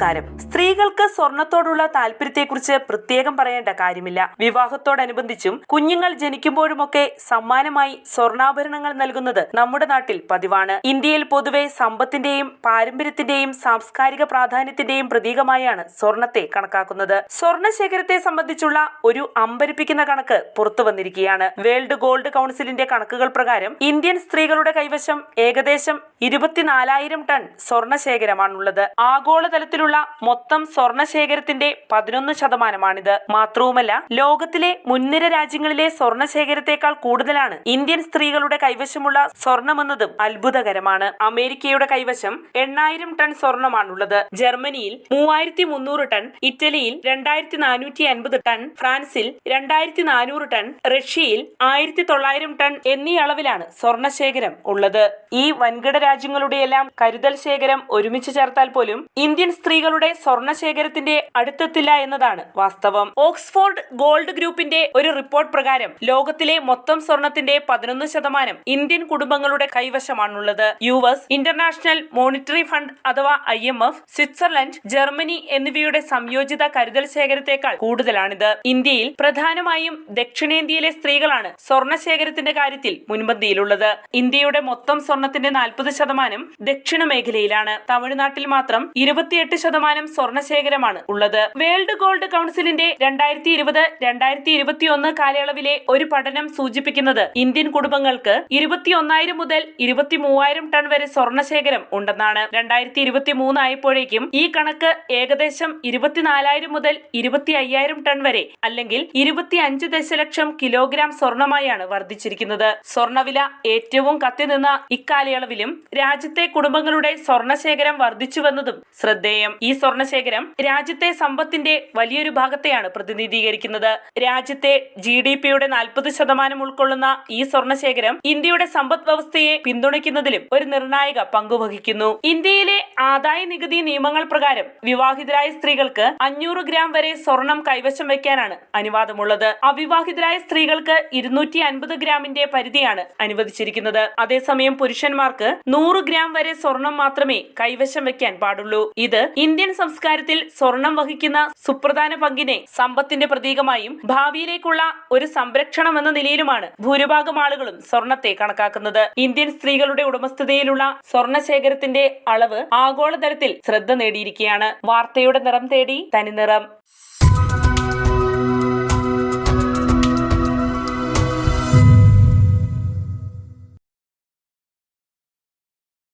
നമസ്കാരം സ്ത്രീകൾക്ക് സ്വർണത്തോടുള്ള താല്പര്യത്തെക്കുറിച്ച് പ്രത്യേകം പറയേണ്ട കാര്യമില്ല. വിവാഹത്തോടനുബന്ധിച്ചും കുഞ്ഞുങ്ങൾ ജനിക്കുമ്പോഴുമൊക്കെ സമ്മാനമായി സ്വർണാഭരണങ്ങൾ നൽകുന്നത് നമ്മുടെ നാട്ടിൽ പതിവാണ്. ഇന്ത്യയിൽ പൊതുവെ സമ്പത്തിന്റെയും പാരമ്പര്യത്തിന്റെയും സാംസ്കാരിക പ്രാധാന്യത്തിന്റെയും പ്രതീകമായാണ് സ്വർണത്തെ കണക്കാക്കുന്നത്. സ്വർണശേഖരത്തെ സംബന്ധിച്ചുള്ള ഒരു അമ്പരിപ്പിക്കുന്ന കണക്ക് പുറത്തു വന്നിരിക്കുകയാണ്. വേൾഡ് ഗോൾഡ് കൗൺസിലിന്റെ കണക്കുകൾ പ്രകാരം ഇന്ത്യൻ സ്ത്രീകളുടെ കൈവശം ഏകദേശം ഇരുപത്തിനാലായിരം ടൺ സ്വർണ ശേഖരമാണുള്ളത് ആഗോളതലത്തിലുള്ള മൊത്തം സ്വർണ ശേഖരത്തിന്റെ പതിനൊന്ന് ശതമാനമാണിത്. മാത്രവുമല്ല ലോകത്തിലെ മുൻനിര രാജ്യങ്ങളിലെ സ്വർണ ശേഖരത്തെക്കാൾ കൂടുതലാണ് ഇന്ത്യൻ സ്ത്രീകളുടെ കൈവശമുള്ള സ്വർണമെന്നതും അത്ഭുതകരമാണ്. അമേരിക്കയുടെ കൈവശം എണ്ണായിരം ടൺ സ്വർണമാണുള്ളത്. ജർമ്മനിയിൽ മൂവായിരത്തി മുന്നൂറ് ടൺ ഇറ്റലിയിൽ രണ്ടായിരത്തി നാനൂറ്റി അൻപത് ടൺ ഫ്രാൻസിൽ രണ്ടായിരത്തി നാനൂറ് ടൺ റഷ്യയിൽ ആയിരത്തി തൊള്ളായിരം ടൺ എന്നീ അളവിലാണ് സ്വർണശേഖരം ഉള്ളത്. ഈ വൻകിട രാജ്യങ്ങളുടെയെല്ലാം കരുതൽ ശേഖരം ഒരുമിച്ച് ചേർത്താൽ പോലും ഇന്ത്യൻ സ്ത്രീകളുടെ സ്വർണ ശേഖരത്തിന്റെ അടുത്തെത്തില്ല എന്നതാണ് വാസ്തവം. ഓക്സ്ഫോർഡ് ഗോൾഡ് ഗ്രൂപ്പിന്റെ ഒരു റിപ്പോർട്ട് പ്രകാരം ലോകത്തിലെ മൊത്തം സ്വർണത്തിന്റെ പതിനൊന്ന് ശതമാനം ഇന്ത്യൻ കുടുംബങ്ങളുടെ കൈവശമാണുള്ളത്. U S International Monetary Fund അഥവാ I M F Switzerland Germany എന്നിവയുടെ സംയോജിത കരുതൽ ശേഖരത്തെക്കാൾ കൂടുതലാണിത്. ഇന്ത്യയിൽ പ്രധാനമായും ദക്ഷിണേന്ത്യയിലെ സ്ത്രീകളാണ് സ്വർണ ശേഖരത്തിന്റെ കാര്യത്തിൽ മുൻപന്തിയിലുള്ളത്. ഇന്ത്യയുടെ മൊത്തം സ്വർണത്തിന്റെ നാൽപ്പത് ശതമാനം ദക്ഷിണ മേഖലയിലാണ് തമിഴ്നാട്ടിൽ മാത്രം ഇരുപത്തിയെട്ട് ശതമാനം സ്വർണശേഖരമാണ് ഉള്ളത്. വേൾഡ് ഗോൾഡ് കൗൺസിലിന്റെ രണ്ടായിരത്തി ഇരുപത് രണ്ടായിരത്തി ഇരുപത്തിയൊന്ന് കാലയളവിലെ ഒരു പഠനം സൂചിപ്പിക്കുന്നത് ഇന്ത്യൻ കുടുംബങ്ങൾക്ക് ഇരുപത്തിയൊന്നായിരം മുതൽ ഇരുപത്തി മൂവായിരം ടൺ വരെ സ്വർണശേഖരം ഉണ്ടെന്നാണ്. രണ്ടായിരത്തി ഇരുപത്തി മൂന്നായപ്പോഴേക്കും ഈ കണക്ക് ഏകദേശം ഇരുപത്തിനാലായിരം മുതൽ ഇരുപത്തി അയ്യായിരം ടൺ വരെ അല്ലെങ്കിൽ ഇരുപത്തി അഞ്ച് ദശലക്ഷം കിലോഗ്രാം സ്വർണമായാണ് വർദ്ധിച്ചിരിക്കുന്നത്. സ്വർണവില ഏറ്റവും കത്തിനിന്ന ഇക്കാലയളവിലും രാജ്യത്തെ കുടുംബങ്ങളുടെ സ്വർണശേഖരം വർദ്ധിച്ചുവെന്നതും ശ്രദ്ധേയം. ഈ സ്വർണശേഖരം രാജ്യത്തെ സമ്പത്തിന്റെ വലിയൊരു ഭാഗത്തെയാണ് പ്രതിനിധീകരിക്കുന്നത്. രാജ്യത്തെ ജി ഡി പിയുടെ നാൽപ്പത് ശതമാനം ഉൾക്കൊള്ളുന്ന ഈ സ്വർണശേഖരം ഇന്ത്യയുടെ സമ്പദ് വ്യവസ്ഥയെ പിന്തുണയ്ക്കുന്നതിലും ഒരു നിർണായക പങ്കുവഹിക്കുന്നു ഇന്ത്യയിലെ ആദായ നികുതി നിയമങ്ങൾ പ്രകാരം വിവാഹിതരായ സ്ത്രീകൾക്ക് അഞ്ഞൂറ് ഗ്രാം വരെ സ്വർണം കൈവശം വയ്ക്കാനാണ് അനുവാദമുള്ളത്. അവിവാഹിതരായ സ്ത്രീകൾക്ക് ഇരുന്നൂറ്റി അൻപത് ഗ്രാമിന്റെ പരിധിയാണ് അനുവദിച്ചിരിക്കുന്നത്. അതേസമയം പുരുഷന്മാർക്ക് നൂറ് ഗ്രാം വരെ സ്വർണം മാത്രമേ കൈവശം വയ്ക്കാൻ പാടുള്ളൂ. ഇത് ഇന്ത്യൻ സംസ്കാരത്തിൽ സ്വർണം വഹിക്കുന്ന സുപ്രധാന പങ്കിനെ സമ്പത്തിന്റെ പ്രതീകമായും ഭാവിയിലേക്കുള്ള ഒരു സംരക്ഷണം എന്ന നിലയിലുമാണ് ഭൂരിഭാഗം ആളുകളും സ്വർണത്തെ കണക്കാക്കുന്നത്. ഇന്ത്യൻ സ്ത്രീകളുടെ ഉടമസ്ഥതയിലുള്ള സ്വർണ ശേഖരത്തിന്റെ അളവ് ആഗോളതലത്തിൽ ശ്രദ്ധ നേടിയിരിക്കുകയാണ്. വാർത്തയുടെ നിറം തേടി തനിനിറം.